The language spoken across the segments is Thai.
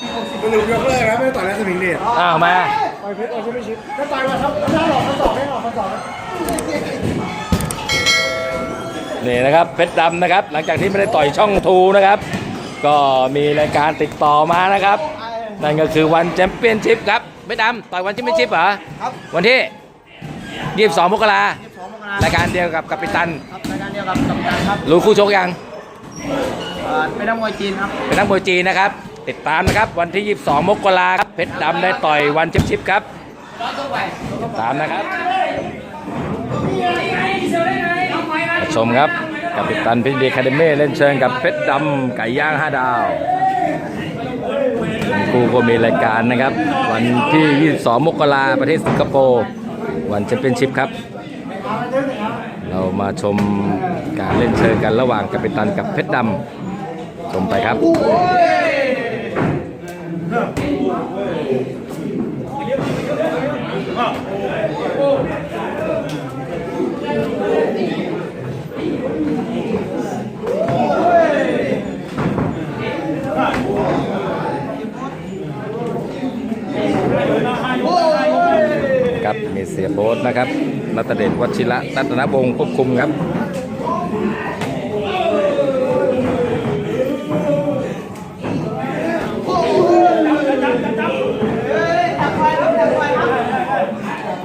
มันหนุกยกเลิกนะไม่ได้ต่อยแล้วสมิงเดชอ้าวมาต่อยเพชรต่อยชิไม่ชิดก็ต่อยมาครับไม่ได้หรอกข้อสอบไม่หรอกข้อสอบนี่นะครับเพชรดำนะครับ หลังจากที่ไม่ได้ต่อยช่องทูนะครับ ก็มีรายการติดต่อมานะครับ นั่นก็คือวันแชมเปี้ยนชิพครับเพชรดำต่อยวันแชมเปี้ยนชิพเหรอครับวันที่ 22 มกราสองมกรารายการเดียวกับกัปตันครับรายการเดียวกับกัปตันครับรู้คู่ชกยังเอ่อเป็นนักมวยจีนครับเป็นนักมวยจีนนะครับ ติดตามนะครับ วันที่ 22 มกราครับเพชรดำได้ต่อยวันชิปชิปครับติดตามนะครับชมครับกัปตันพิธีคาเดมี่เล่นเชิญกับเพชรดำไก่ย่าง 5 ดาวทั้งคู่ก็มีรายการนะครับ วันที่ 22 มกราประเทศสิงคโปร์วันแชมเปี้ยนชิพครับ เรามาชมการเล่นเชิญกันระหว่างกับปตันกับเพชรดำชมไปครับ ครับมีเสียโบ๊ทนะครับนัตเดชวชิระรัตนวงศ์ควบคุมครับ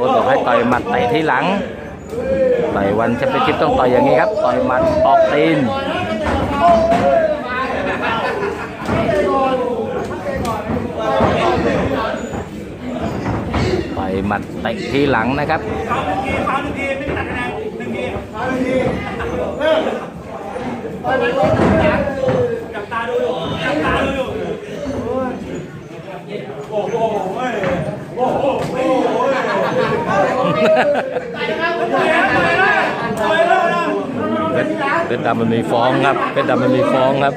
เสียโบ๊ทบอกให้ต่อยหมัดเตะที่หลัง ต่อยวันแชมเปี้ยนชิพต้องต่อยอย่างนี้ครับ ต่อยหมัดออกตีนต่อยหมัดเตะที่หลังนะครับจับตาดูอยู่จับตาดูอยู่ เพชรเพชรดำมันมีฟ้องครับเพชรดำมันมีฟ้องครับ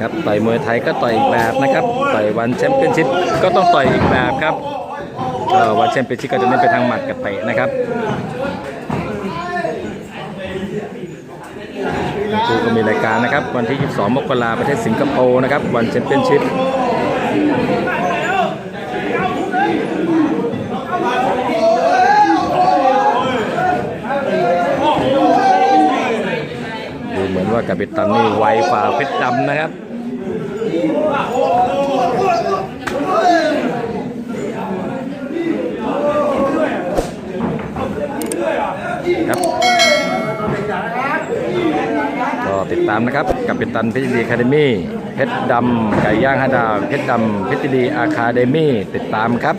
ครับต่อยมวยไทยก็ต่อยอีกแบบนะครับ ต่อยวันแชมเปี้ยนชิพก็ต้องต่อยอีกแบบครับ เอ่อวันแชมเปชิพก็จะเน้นไปทางหมัดกับเตะนะครับคู่ก็มีรายการนะครับ วันที่ 22 มกราประเทศสิงคโปร์นะครับ วันแชมเปี้ยนชิพดูเหมือนว่ากัปตันนี่ไวฝ่าเพชรดำนะครับ ติดตามนะครับ กับเป็นตันเพชรดีคาเดมี่เพชรดำไก่ย่างห้าดาวเพชรดำเพชรดีอาคาเดมี่ติดตามครับ